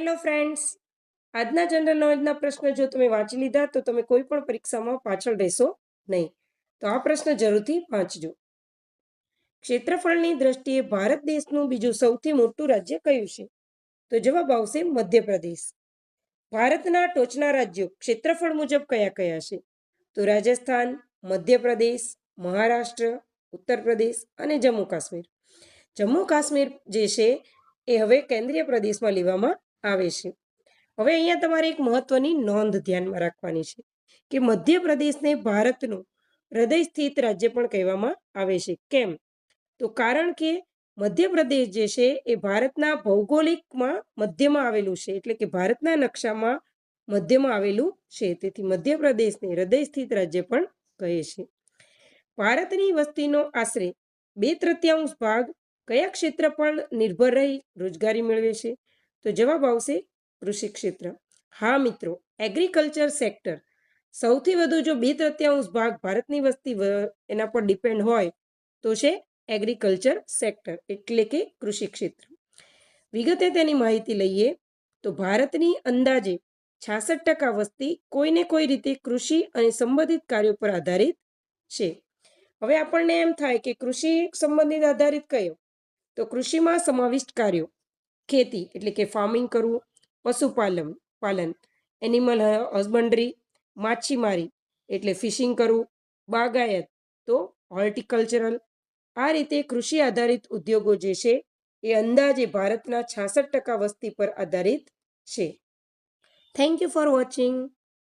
Hello friends આજના general નોલેજના પ્રશ્ન જો તમે વાંચી લીધા, તો તમે કોઈ પણ પરીક્ષામાં પાછળ રહેશો નહીં. તો આ પ્રશ્ન જરૂરથી વાંચજો. ક્ષેત્રફળની દ્રષ્ટિએ ભારત દેશનું બીજું સૌથી મોટું રાજ્ય કયું છે? તો જવાબ આવશે મધ્યપ્રદેશ. ભારતના ટોચના રાજ્યો ક્ષેત્રફળ મુજબ કયા કયા છે? તો રાજસ્થાન, મધ્યપ્રદેશ, મહારાષ્ટ્ર ઉત્તર પ્રદેશ અને જમ્મુ કાશ્મીર. જમ્મુ કાશ્મીર જે છે, એ હવે કેન્દ્રીય પ્રદેશમાં લેવામાં આવે છે. હવે અહીંયા તમારે એક મહત્વની નોંધ ધ્યાનમાં રાખવાની છે કે મધ્યપ્રદેશને ભારતનું હૃદય સ્થિત રાજ્ય પણ કહેવામાં આવે છે. કેમ? તો કારણ કે મધ્યપ્રદેશ જે છે એ ભારતના ભૌગોલિકમાં મધ્યમાં આવેલું છે, એટલે કે ભારતના નકશામાં મધ્યમાં આવેલું છે. તેથી મધ્યપ્રદેશને હૃદય સ્થિત રાજ્ય પણ કહે છે. ભારતની વસ્તીનો આશરે બે તૃતીયાંશ ભાગ કયા ક્ષેત્ર પર નિર્ભર રહી રોજગારી મેળવે છે? તો જવાબ આવશે કૃષિ ક્ષેત્ર. હા મિત્રો એગ્રીકલ્ચર સેક્ટર સૌથી વધુ જો બે તૃતીયાંશ ભાગ ભારતની વસ્તી એના પર ડિપેન્ડ હોય તો છે એગ્રીકલ્ચર સેક્ટર એટલે કે કૃષિ ક્ષેત્ર. વિગતે તેની માહિતી લઈએ તો ભારતની અંદાજે છાસઠ ટકા વસ્તી કોઈને કોઈ રીતે કૃષિ અને સંબંધિત કાર્યો પર આધારિત છે. હવે આપણને એમ થાય કે કૃષિ સંબંધિત આધારિત કયો? તો કૃષિમાં સમાવિષ્ટ કાર્યો. ખેતી એટલે કે ફાર્મિંગ કરવું, પશુપાલન, પાલન એનિમલ હસબન્ડરી માછીમારી એટલે ફિશિંગ કરવું, બાગાયત તો હોર્ટિકલ્ચરલ આ રીતે કૃષિ આધારિત ઉદ્યોગો જે છે, એ અંદાજે ભારતના છાસઠ ટકા વસ્તી પર આધારિત છે. Thank you for watching